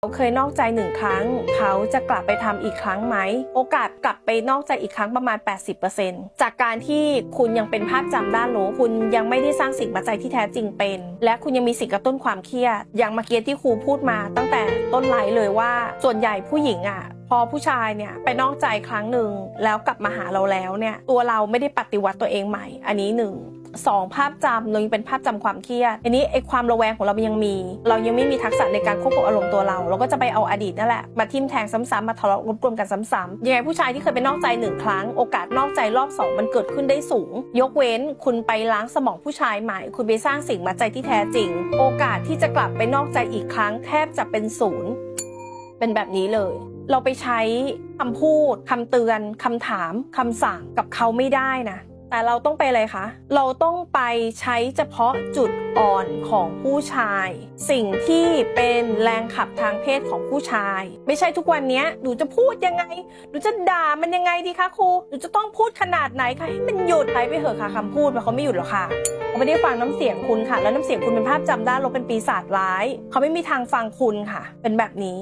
เขาเคยนอกใจหนึ่งครั้ง เขาจะกลับไปทำอีกครั้งไหม โอกาสกลับไปนอกใจอีกครั้งประมาณ 80%จากการที่คุณยังเป็นภาพจำด้านลบคุณยังไม่ได้สร้างสิ่งปัจจัยที่แท้จริงเป็น และคุณยังมีสิ่งกระตุ้นความเครียด อย่างเมื่อกี้ที่ครูพูดมาตั้งแต่ต้นไลฟ์เลยว่าส่วนใหญ่ผู้หญิงอะพอผู้ชายเนี่ยไปนอกใจครั้งหนึ่งแล้วกลับมาหาเราแล้วเนี่ยตัวเราไม่ได้ปฏิวัติตัวเองใหม่ อันนี้หนึ่ง สองภาพจำเรายังเป็นภาพจำความเครียดอันนี้ไอ้ความระแวงของเรามันยังมี เรายังไม่มีทักษะในการควบคุมอารมณ์ตัวเรา เราก็จะไปเอาอดีตนั่นแหละมาทิมแทงซ้ำๆมาทะเลาะรบกวนกันซ้ำๆยังไงผู้ชายที่เคยไปนอกใจหนึ่งครั้งโอกาสนอกใจรอบสองมันเกิดขึ้นได้สูง ยกเว้นคุณไปล้างสมองผู้ชายใหม่ คุณไปสร้างสิ่งมัดใจที่แท้จริง โอกาสที่จะกลับไปนอกใจอีกครั้งแทบจะเป็นศูนย์เป็นแบบนี้เลย เราไปใช้คำพูดคำเตือนคำถามคำสั่งกับเขาไม่ได้นะ แต่เราต้องไปอะไรคะ เราต้องไปใช้เฉพาะจุดอ่อนของผู้ชาย สิ่งที่เป็นแรงขับทางเพศของผู้ชาย ไม่ใช่ทุกวันนี้หนูจะพูดยังไง หนูจะด่ามันยังไงดีคะครู หนูจะต้องพูดขนาดไหนคะให้มันหยุดไปไปเหอะค่ะคำพูดมันเขาไม่หยุดหรอกค่ะเขาไม่ได้ฟังน้ำเสียงคุณค่ะ แล้วน้ำเสียงคุณเป็นภาพจำได้านลบเป็นปีศาจร้าย เขาไม่มีทางฟังคุณค่ะ เป็นแบบนี้